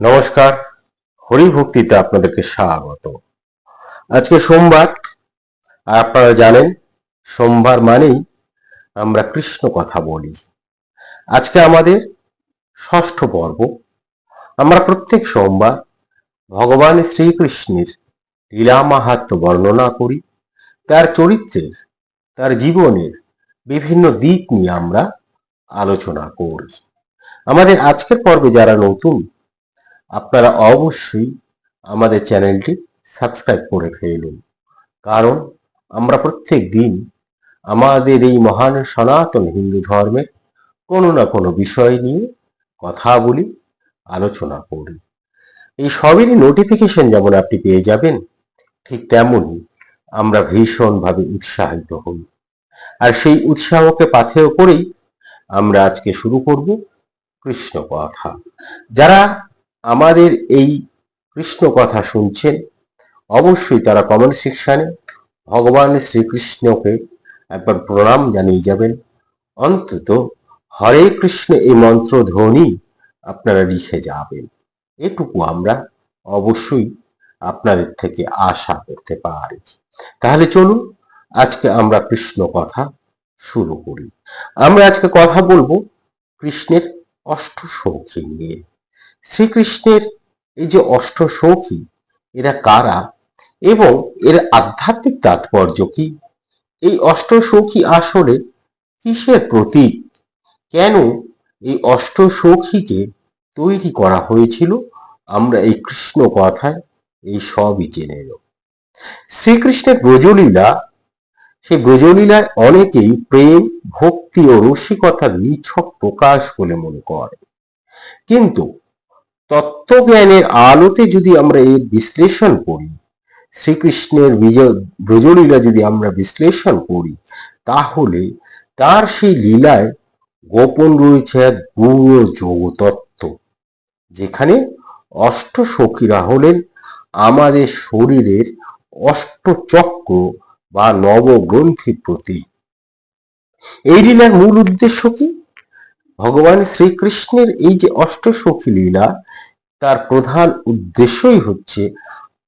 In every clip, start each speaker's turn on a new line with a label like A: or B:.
A: নমস্কার, হরিভক্তিতে আপনাদেরকে স্বাগত। আজকে সোমবার, আর আপনারা জানেন, সোমবার মানেই আমরা কৃষ্ণ কথা বলি। আজকে আমাদের ষষ্ঠ পর্ব। আমরা প্রত্যেক সোমবার ভগবান শ্রীকৃষ্ণের লীলা মাহাত্ম বর্ণনা করি। তার চরিত্রের, তার জীবনের বিভিন্ন দিক নিয়ে আমরা আলোচনা করি। আমাদের আজকের পর্বে যারা নতুন আপনারা অবশ্যই আমাদের চ্যানেলটি সাবস্ক্রাইব করে ফেলুন কারণ আমরা প্রত্যেক দিন আমাদের এই মহান সনাতন হিন্দু ধর্মের কোনো না কোনো বিষয় নিয়ে কথা বলি, আলোচনা করি। এই সবেরই নোটিফিকেশন যেমন আপনি পেয়ে যাবেন, ঠিক তেমনই আমরা ভীষণভাবে উৎসাহিত হই। আর সেই উৎসাহকে পাথেয় করেই আমরা আজকে শুরু করব কৃষ্ণ কথা যারা আমাদের এই কৃষ্ণ কথা শুনছেন, অবশ্যই তারা কমেন্ট সেকশনে ভগবান শ্রীকৃষ্ণকে একবার প্রণাম জানিয়ে যাবেন। অন্তত হরে কৃষ্ণ এই মন্ত্র ধ্বনি আপনারা লিখে যাবেন। এটুকু আমরা অবশ্যই আপনাদের থেকে আশা করতে পারি। তাহলে চলুন আজকে আমরা কৃষ্ণ কথা শুরু করি। আমরা আজকে কথা বলব কৃষ্ণের অষ্ট সৌখী নিয়ে। শ্রীকৃষ্ণের এই যে অষ্ট সৌখী এরা কারা এবং এর আধ্যাত্মিক তাৎপর্য কি? এই অষ্ট সৌখী আসলে কিসের প্রতীক? কেন এই অষ্ট সৌখীকে তৈরি করা হয়েছিল? আমরা এই কৃষ্ণ কথায় এই সবই জেনে নেব। শ্রীকৃষ্ণের ব্রজলীলা সেই ব্রজলীলায় অনেকেই প্রেম, ভক্তি ও রসিকতার নিছক প্রকাশ বলে মনে করে। কিন্তু তত্ত্বজ্ঞানের আলোতে যদি আমরা এর বিশ্লেষণ করি, শ্রীকৃষ্ণের ব্রজলীলা যদি আমরা বিশ্লেষণ করি, তাহলে তার সেই লীলায় গোপন রয়েছে এক গূঢ় যোগতত্ত্ব, যেখানে অষ্ট সখীরা হলেন আমাদের শরীরের অষ্টচক্র বা নবগ্রন্থির প্রতীক এই লীলার মূল উদ্দেশ্য কি? ভগবান শ্রীকৃষ্ণের এই যে অষ্টসখী লীলা তার প্রধান উদ্দেশ্যই হচ্ছে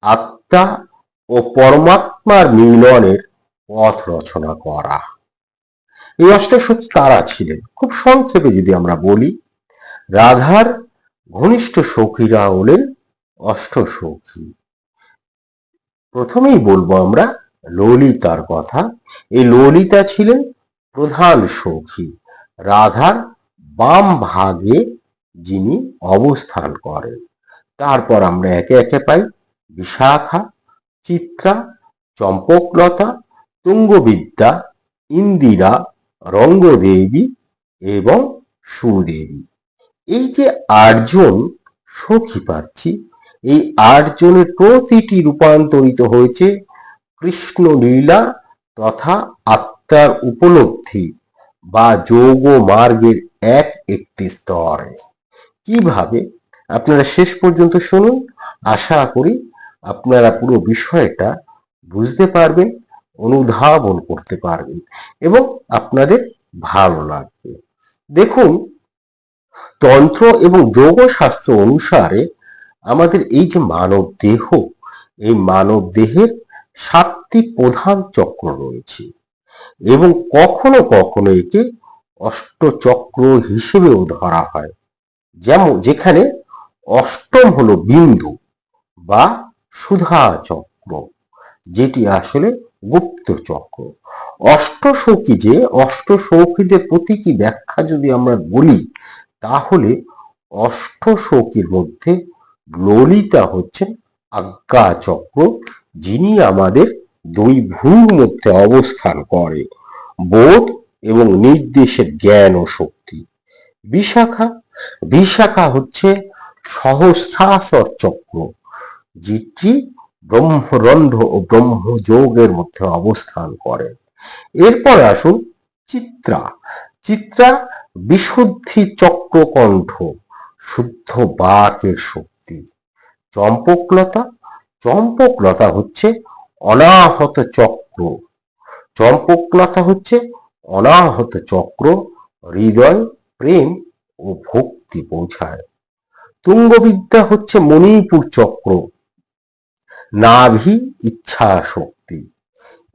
A: আত্মা ও পরমাত্মার মিলনের পথ রচনা করা। এই অষ্টসখী কারা ছিলেন। খুব সংক্ষেপে যদি আমরা বলি, রাধার ঘনিষ্ঠ সখীরা হলেন অষ্টসখী। প্রথমেই বলব আমরা ললিতার কথা। এই ললিতা ছিলেন প্রধান সখী। রাধার বাম ভাগে যিনি অবস্থান করেন। তারপর আমরা একে একে পাই বিশাখা, চিত্রা, চম্পকলতা, তুঙ্গবিদ্যা, ইন্দিরা, রঙ্গদেবী এবং সুদেবী। এই যে আটজন সখী পাচ্ছি, এই আটজনের প্রতিটি রূপান্তরিত হয়েছে কৃষ্ণ লীলা তথা আত্মার উপলব্ধি বা যোগ মার্গের এক একটি স্তরে। কীভাবে? আপনারা শেষ পর্যন্ত শুনুন। আশা করি আপনারা পুরো বিষয়টা বুঝতে পারবেন, অনুধাবন করতে পারবেন এবং আপনাদের ভালো লাগবে। দেখুন, তন্ত্র এবং যোগ শাস্ত্র অনুসারে আমাদের এই যে মানব দেহ, এই মানব দেহের সাতটি প্রধান চক্র রয়েছে এবং কখনো কখনো একে অষ্টচক্র হিসেবেও ধরা হয়। যেমন, যেখানে অষ্টম হলো বিন্দু বা সুধা চক্র, যেটি আসলে গুপ্ত চক্র। অষ্টসখী যে অষ্টসখীদের প্রতীকী ব্যাখ্যা যদি আমরা বলি, তাহলে অষ্টসখীর মধ্যে ললিতা হচ্ছেন আজ্ঞা চক্র, যিনি আমাদের দুই ভূর মধ্যে অবস্থান করে, বোধ এবং নির্দেশের জ্ঞান ও শক্তি। বিশাখা বিশাখা হচ্ছে সহস্রাসর চক্র যেটি ব্রহ্মরন্ধ্র ও ব্রহ্মযোগের মধ্যে অবস্থান করে এরপর আসুন চিত্রা। চিত্রা বিশুদ্ধি চক্রকণ্ঠ, শুদ্ধ বাকের শক্তি। চম্পকলতা চম্পকলতা হচ্ছে অনাহত চক্র। চম্পকলতা হচ্ছে অনাহত চক্র, হৃদয়, প্রেম ও ভক্তি পৌঁছায়। তুঙ্গবিদ্যা হচ্ছে মণিপুর চক্র। নাভি ইচ্ছা শক্তি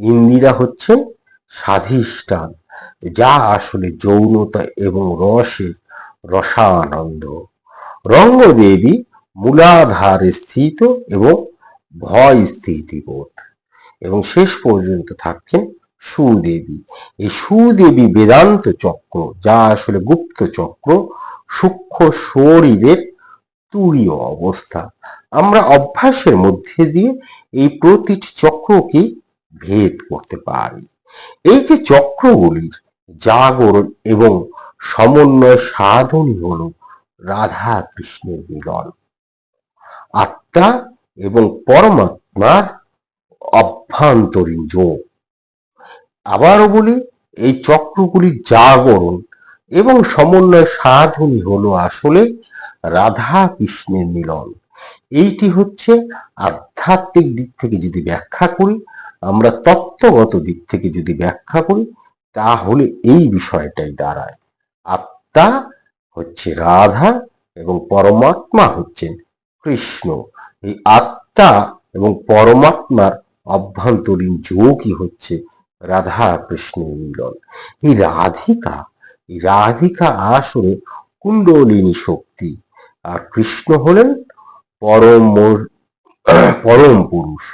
A: ইন্দিরা হচ্ছে স্বাধিষ্ঠান, যা আসলে যৌনতা এবং রসের রসানন্দ। রঙ্গদেবী মূলাধারে স্থিত এবং ভয় স্থিতিবোধ এবং শেষ পর্যন্ত থাকছেন সুদেবী। এই সুদেবী বেদান্ত চক্র, যা আসলে গুপ্ত চক্র, সূক্ষ্ম শরীরের তুরীয় অবস্থা। আমরা অভ্যাসের মধ্যে দিয়ে এই প্রতিটি চক্রকে ভেদ করতে পারি। এই যে চক্রগুলির জাগরণ এবং সমন্বয় সাধনই হল রাধা কৃষ্ণের মিলন। আত্মা এবং পরমাত্মার অভ্যন্তরীণ যোগ। আবারও বলি, এই চক্রগুলির জাগরণ এবং সমন্বয় সাধনই হলো আসলে রাধা কৃষ্ণের মিলন। এইটি হচ্ছে আধ্যাত্মিক দিক থেকে যদি ব্যাখ্যা করি, আমরা তত্ত্বগত দিক থেকে যদি ব্যাখ্যা করি, তাহলে এই বিষয়টাই দাঁড়ায়। আত্মা হচ্ছে রাধা এবং পরমাত্মা হচ্ছেন কৃষ্ণ। এই আত্মা এবং পরমাত্মার অভ্যন্তরীণ যোগই হচ্ছে রাধা কৃষ্ণের মিলন। এই রাধিকা রাধিকা আসলে কুণ্ডলিনী শক্তি। আর কৃষ্ণ হলেন পরম পরম পুরুষ।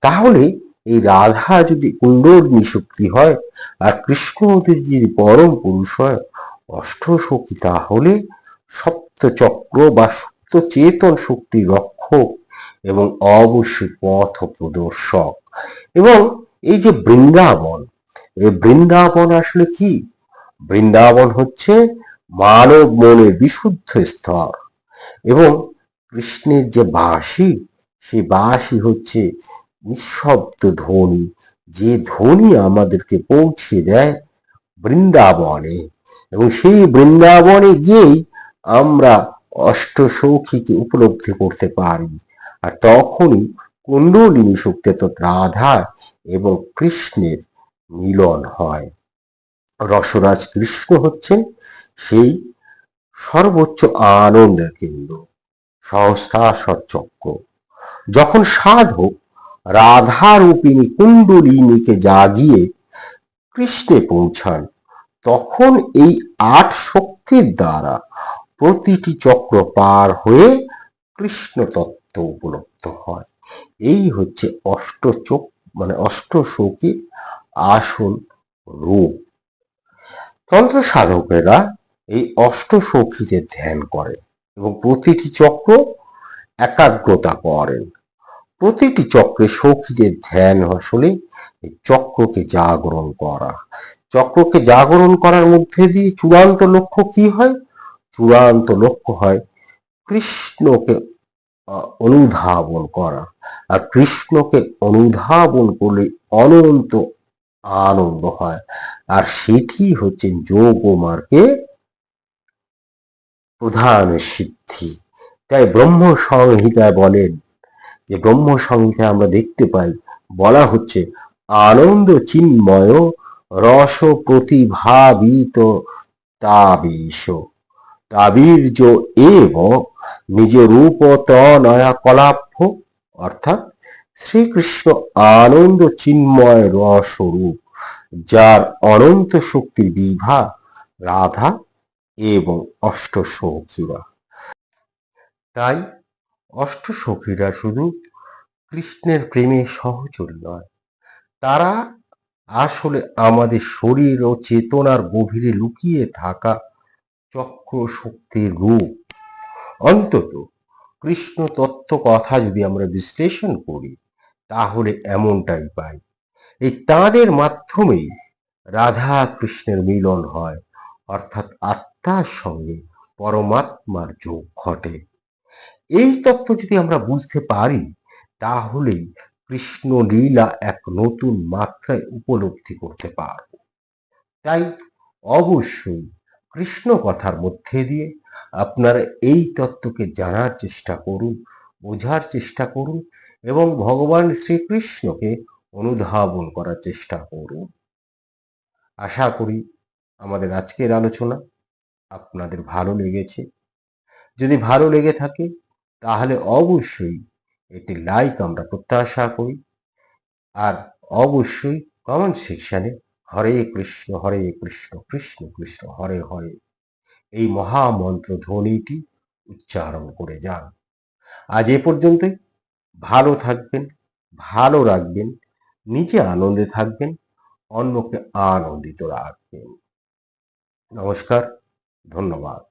A: তাহলে এই রাধা যদি কুণ্ডলিনী শক্তি হয়, আর কৃষ্ণ যদি পরম পুরুষ হয়, অষ্ট সখী তাহলে সপ্ত চক্র বা সপ্ত চেতন শক্তির রক্ষক এবং অবশ্যই পথ প্রদর্শক। এবং এই যে বৃন্দাবন, এই বৃন্দাবন আসলে কি? বৃন্দাবন হচ্ছে মানব মনের বিশুদ্ধ স্তর। এবং কৃষ্ণের যে বাঁশি, সেই বাঁশি হচ্ছে নিঃশব্দ ধ্বনি। যে ধ্বনি আমাদেরকে পৌঁছে দেয় বৃন্দাবনে। এবং সেই বৃন্দাবনে গিয়েই আমরা অষ্ট সৌখীকে উপলব্ধি করতে পারি। আর তখনই কুণ্ডলিনী শক্তি অর্থাৎ রাধা এবং কৃষ্ণের মিলন হয়। রসরাজ কৃষ্ণ হচ্ছেন সেই সর্বোচ্চ আনন্দের কেন্দ্র সহস্রাসর চক্র। যখন সাধক রাধারূপিণী কুণ্ডলিনীকে জাগিয়ে কৃষ্ণে পৌঁছান, তখন এই আট শক্তির দ্বারা প্রতিটি চক্র পার হয়ে কৃষ্ণ তত্ত্ব উপলব্ধ হয়। এই হচ্ছে অষ্টচক মানে অষ্ট শোকের আসল রূপ। তন্ত্র সাধকেরা এই অষ্ট সখীদের ধ্যান করে এবং প্রতিটি চক্র একাগ্রতা করেন। প্রতিটি চক্রে সখীদের ধ্যান আসলে চক্রকে জাগরণ করা। চক্রকে জাগরণ করার মধ্যে দিয়ে চূড়ান্ত লক্ষ্য কি হয়? চূড়ান্ত লক্ষ্য হয় কৃষ্ণকে অনুধাবন করা। আর কৃষ্ণকে অনুধাবন করলে অনন্ত আনন্দ হয়। আর সেটি হচ্ছে যোগ মার্গে প্রধান সিদ্ধি। তাই ব্রহ্ম সংহিতায় বলেন যে, ব্রহ্ম সংহিতায় আমরা দেখতে পাই, বলা হচ্ছে, আনন্দ চিন্ময় রস প্রতিভাবিত তাবিষ। তাবীর্য এব নিজ রূপ নয়া কলাভ্য অর্থাৎ শ্রীকৃষ্ণ আনন্দ চিন্ময় রসরূপ যার অনন্ত শক্তির বিভা রাধা এবং অষ্ট সখীরা তাই অষ্ট সখীরা শুধু কৃষ্ণের প্রেমে সহচরী নয়, তারা আসলে আমাদের শরীর ও চেতনার গভীরে লুকিয়ে থাকা চক্র শক্তির রূপ। অন্তত কৃষ্ণ তত্ত্ব কথা যদি আমরা বিশ্লেষণ করি তাহলে এমনটাই পাই। এই তাঁদের মাধ্যমেই রাধা কৃষ্ণের মিলন হয়, অর্থাৎ আত্মার সঙ্গে পরমাত্মার যোগ ঘটে। এই তত্ত্ব যদি আমরা বুঝতে পারি, তাহলেই কৃষ্ণ লীলা এক নতুন মাত্রায় উপলব্ধি করতে পারব। তাই অবশ্যই কৃষ্ণ কথার মধ্যে দিয়ে আপনারা এই তত্ত্বকে জানার চেষ্টা করুন, বোঝার চেষ্টা করুন এবং ভগবান শ্রীকৃষ্ণকে অনুধাবন করার চেষ্টা করুন। আশা করি আমাদের আজকের আলোচনা আপনাদের ভালো লেগেছে। যদি ভালো লেগে থাকে, তাহলে অবশ্যই একটি লাইক আমরা প্রত্যাশা করি। আর অবশ্যই কমেন্ট সেকশনে হরে কৃষ্ণ হরে কৃষ্ণ কৃষ্ণ কৃষ্ণ, হরে হরে এই মহামন্ত্র ধ্বনিটি উচ্চারণ করে যান। আজ এ পর্যন্তই। ভালো থাকবেন ভালো রাখবেন নিজে আনন্দে থাকবেন অন্যকে আনন্দিত রাখবেন। নমস্কার ধন্যবাদ।